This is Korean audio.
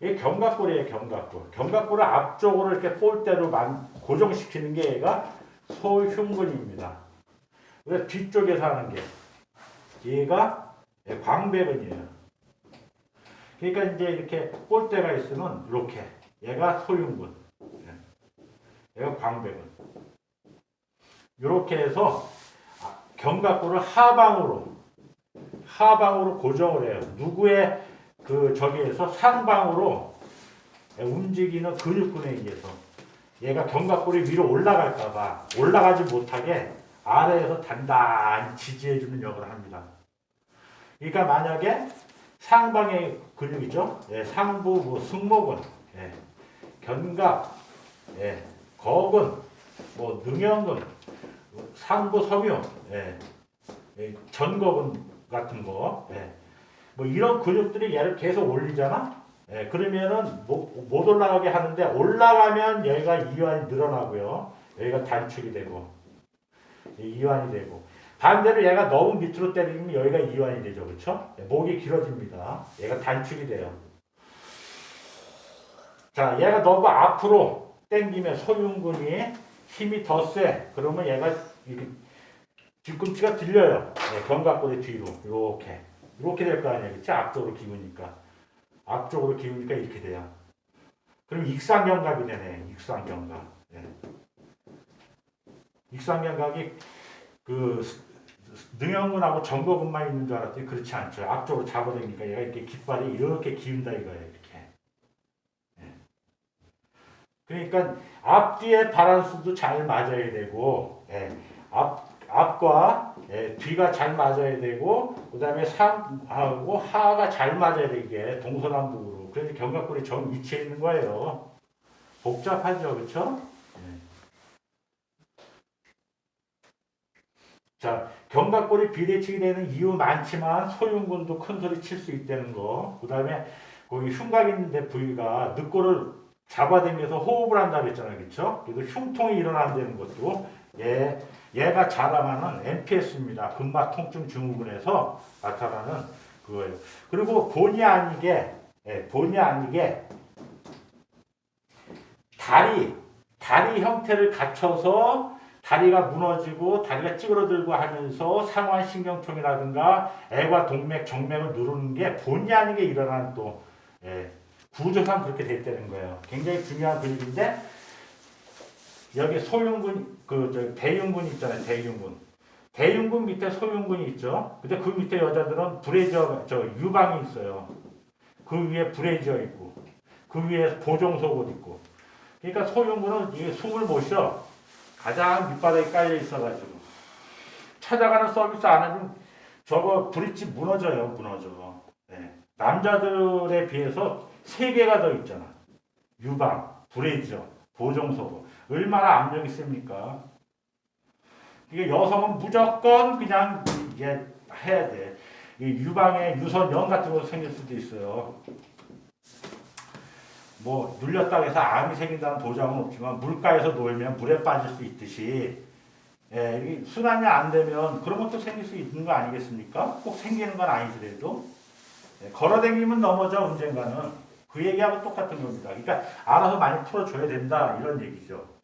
이게 견갑골이에요, 견갑골. 견갑골을 앞쪽으로 이렇게 볼대로 만, 고정시키는 게 얘가 소흉근입니다. 그래서 뒤쪽에서 하는 게 얘가 광배근이에요. 그러니까 이제 이렇게 볼대가 있으면 이렇게 얘가 소흉근, 예. 얘가 광배근. 이렇게 해서 아, 견갑골을 하방으로 하방으로 고정을 해요. 누구의 그 저기에서 상방으로 움직이는 근육근에 의해서 얘가 견갑골이 위로 올라갈까봐 올라가지 못하게 아래에서 단단히 지지해주는 역할을 합니다. 그러니까 만약에 상방의 근육이죠. 예, 상부 뭐 승모근, 예, 견갑, 예, 거근, 뭐 능형근, 상부 섬유, 예, 예, 전거근 같은 거, 예. 뭐 이런 근육들이 얘를 계속 올리잖아. 예, 그러면은 못, 못 올라가게 하는데 올라가면 얘가 이완이 늘어나고요. 여기가 단축이 되고 이 이완이 되고 반대로 얘가 너무 밑으로 때리면 여기가 이완이 되죠, 그렇죠? 목이 길어집니다. 얘가 단축이 돼요. 자, 얘가 너무 앞으로 당기면 소흉근이 힘이 더 세. 그러면 얘가 이렇게 뒤꿈치가 들려요. 네, 견갑골의 뒤로 이렇게 이렇게 될 거 아니에요, 그렇지? 앞쪽으로 기우니까 앞쪽으로 기우니까 이렇게 돼요. 그럼 익상견갑이 되네, 익상견갑. 네. 익상견갑이 그 능형근하고 전거근만 있는 줄 알았더니 그렇지 않죠. 앞쪽으로 잡아당기니까 얘가 이렇게 깃발이 이렇게 기운다 이거예요, 이렇게. 네. 그러니까 앞뒤의 바란스도 잘 맞아야 되고, 예, 앞 앞과 예, 뒤가 잘 맞아야 되고 그다음에 상하고 하가 잘 맞아야 되게 동서남북으로 그래서 견갑골이 정 위치해 있는 거예요. 복잡하죠, 그렇죠? 자, 견갑골이 비대칭이 되는 이유 많지만 소흉근도 큰 소리 칠 수 있다는 거. 그다음에 거기 흉곽 있는데 부위가 늑골을 잡아당겨서 호흡을 한다 그랬잖아요, 그렇죠? 그래서 흉통이 일어난다는 것도 얘 얘가 자랑하는 MPS입니다. 근막 통증 증후군에서 나타나는 그거예요. 그리고 본의 아니게 예, 본의 아니게 다리 다리 형태를 갖춰서 다리가 무너지고 다리가 찌그러들고 하면서 상완신경통이라든가 애과 동맥, 정맥을 누르는 게 본의 아니게 일어나는 또 예, 구조상 그렇게 됐다는 거예요. 굉장히 중요한 근육인데 여기 소흉근 그 대흉근 있잖아요. 대흉근. 대흉근 밑에 소흉근이 있죠. 근데 그 밑에 여자들은 브레이저 저 유방이 있어요. 그 위에 브레이저 있고 그 위에 보정속옷 있고. 그러니까 소흉근은 이게 숨을 못 쉬어. 가장 밑바닥에 깔려 있어가지고 찾아가는 서비스 안 하면 저거 브릿지 무너져요. 무너져. 네. 남자들에 비해서 세 개가 더 있잖아. 유방, 브레이저, 보정속옷. 얼마나 압력이 셉니까? 이게 여성은 무조건 그냥 이게 해야 돼. 이 유방에 유선염 같은 거 생길 수도 있어요. 뭐 눌렸다고 해서 암이 생긴다는 보장은 없지만 물가에서 놀면 물에 빠질 수 있듯이 예, 순환이 안 되면 그런 것도 생길 수 있는 거 아니겠습니까? 꼭 생기는 건 아니더라도 예, 걸어다니면 넘어져 언젠가는 그 얘기하고 똑같은 겁니다. 그러니까 알아서 많이 풀어줘야 된다 이런 얘기죠.